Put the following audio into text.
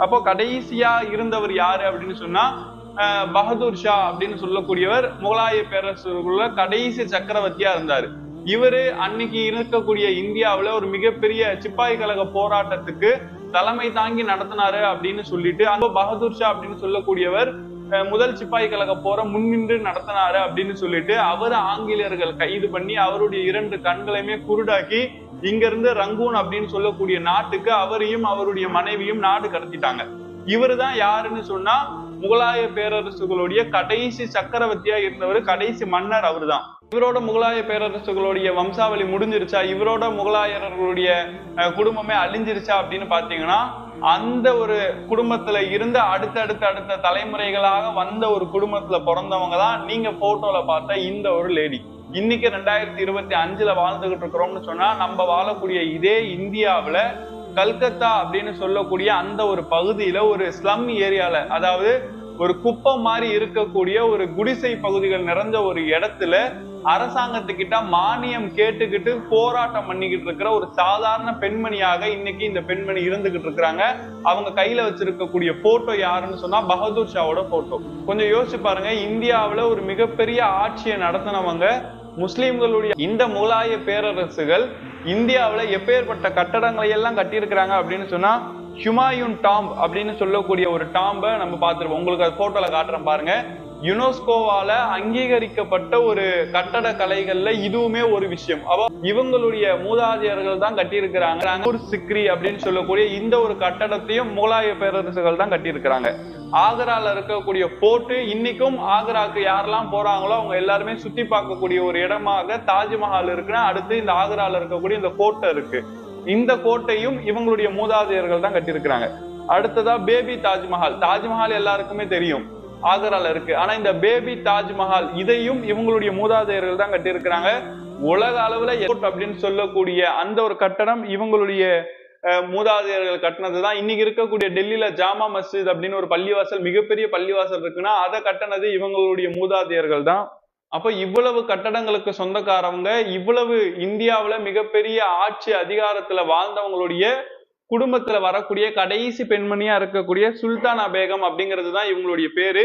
அப்போ கடைசியா இருந்தவர் யாரு அப்படின்னு சொன்னா பகதூர் ஷா அப்படின்னு சொல்லக்கூடியவர் முகலாய பேரரசுக்குள்ள கடைசி சக்கரவர்த்தியா இருந்தாரு. இவரு அன்னைக்கு இருக்கக்கூடிய இந்தியாவில ஒரு மிகப்பெரிய சிப்பாய் கழக போராட்டத்துக்கு தலைமை தாங்கி நடத்தினாரு அப்படின்னு சொல்லிட்டு அங்க பகதூர் ஷா அப்படின்னு சொல்லக்கூடியவர் முதல் சிப்பாய் கழக போரை முன்னின்று நடத்தினாரு அப்படின்னு சொல்லிட்டு அவர் ஆங்கிலேயர்கள் கைது பண்ணி அவருடைய இரண்டு கண்களையுமே குருடாக்கி இங்க இருந்து ரங்கூன் அப்படின்னு சொல்லக்கூடிய நாட்டுக்கு அவரையும் அவருடைய மனைவியும் நாடு கடத்திட்டாங்க. இவருதான் யாருன்னு சொன்னா முகலாய பேரரசுகளுடைய கடைசி சக்கரவர்த்தியா இருந்தவர் கடைசி மன்னர் அவர்தான். இவரோட முகலாய பேரரசுகளுடைய வம்சாவளி முடிஞ்சிருச்சா? இவரோட முகலாயர்களுடைய குடும்பமே அழிஞ்சிருச்சா அப்படின்னு பாத்தீங்கன்னா அந்த ஒரு குடும்பத்துல இருந்த அடுத்தடுத்த அடுத்த தலைமுறைகளாக வந்த ஒரு குடும்பத்துல பிறந்தவங்க தான் நீங்க போட்டோல பார்த்த இந்த ஒரு லேடி இன்னைக்கு ரெண்டாயிரத்தி இருபத்தி அஞ்சுல வாழ்ந்துகிட்டு இருக்கிறோம்னு சொன்னா நம்ம வாழக்கூடிய இதே இந்தியாவில கல்கத்தா அப்படின்னு சொல்லக்கூடிய அந்த ஒரு பகுதியில ஒரு ஸ்லம் ஏரியால அதாவது ஒரு குப்பம் மாதிரி இருக்கக்கூடிய ஒரு குடிசை பகுதிகள் நிறைஞ்ச ஒரு இடத்துல அரசாங்கத்துக்கிட்ட மானியம் கேட்டுக்கிட்டு போராட்டம் பண்ணிக்கிட்டு இருக்கிற ஒரு சாதாரண பெண்மணியாக இன்னைக்கு இந்த பெண்மணி இருந்துகிட்டு இருக்கிறாங்க. அவங்க கையில வச்சிருக்கக்கூடிய போட்டோ யாருன்னு சொன்னா பகதூர் ஷாவோட போட்டோ கொஞ்சம் யோசிச்சு பாருங்க இந்தியாவுல ஒரு மிகப்பெரிய ஆட்சியை நடத்தினவங்க முஸ்லீம்களுடைய இந்த முகலாய பேரரசுகள் இந்தியாவுல எப்பேற்பட்ட கட்டடங்களை எல்லாம் கட்டியிருக்கிறாங்க அப்படின்னு சொன்னா ஹுமாயூன் டாம்ப் அப்படின்னு சொல்லக்கூடிய ஒரு டாம்பை நம்ம பார்த்துருப்போம் உங்களுக்கு அது போட்டோல காட்டுறேன் பாருங்க. யுனெஸ்கோவால அங்கீகரிக்கப்பட்ட ஒரு கட்டட கலைகள்ல இதுவுமே ஒரு விஷயம். அப்போ இவங்களுடைய மூதாதையர்கள் தான் கட்டியிருக்கிறாங்க. ஒரு சிக்ரி அப்படின்னு சொல்லக்கூடிய இந்த ஒரு கட்டடத்தையும் முகலாய பேரரசுகள் தான் கட்டியிருக்கிறாங்க. ஆக்ரால இருக்கக்கூடிய போர்ட்டு இன்னைக்கும் ஆக்ராக்கு யாரெல்லாம் போறாங்களோ அவங்க எல்லாருமே சுத்தி பார்க்கக்கூடிய ஒரு இடமாக தாஜ்மஹால் இருக்குன்னா அடுத்து இந்த ஆக்ரால இருக்கக்கூடிய இந்த கோட்டை இருக்கு. இந்த கோட்டையும் இவங்களுடைய மூதாதையர்கள் தான் கட்டியிருக்கிறாங்க. அடுத்ததா பேபி தாஜ்மஹால். தாஜ்மஹால் எல்லாருக்குமே தெரியும். ஆக்ரால இருக்கு. ஆனா இந்த பேபி தாஜ்மஹால் இதையும் இவங்களுடைய மூதாதையர்கள் தான் கட்டியிருக்கிறாங்க. உலக அளவுல அப்படின்னு சொல்லக்கூடிய அந்த ஒரு கட்டடம் இவங்களுடைய மூதாதையர்கள் கட்டினது தான் இன்னைக்கு இருக்கக்கூடிய டெல்லியில ஜாமா மஸ்ஜித் அப்படின்னு ஒரு பள்ளிவாசல் மிகப்பெரிய பள்ளிவாசல் இருக்குன்னா அதை கட்டினது இவங்களுடைய மூதாதையர்கள் தான். அப்ப இவ்வளவு கட்டடங்களுக்கு சொந்தக்காரவங்க இவ்வளவு இந்தியாவுல மிகப்பெரிய ஆட்சி அதிகாரத்துல வாழ்ந்தவங்களுடைய குடும்பத்துல வரக்கூடிய கடைசி பெண்மணியா இருக்கக்கூடிய சுல்தானா பேகம் அப்படிங்கிறது தான் இவங்களுடைய பேரு.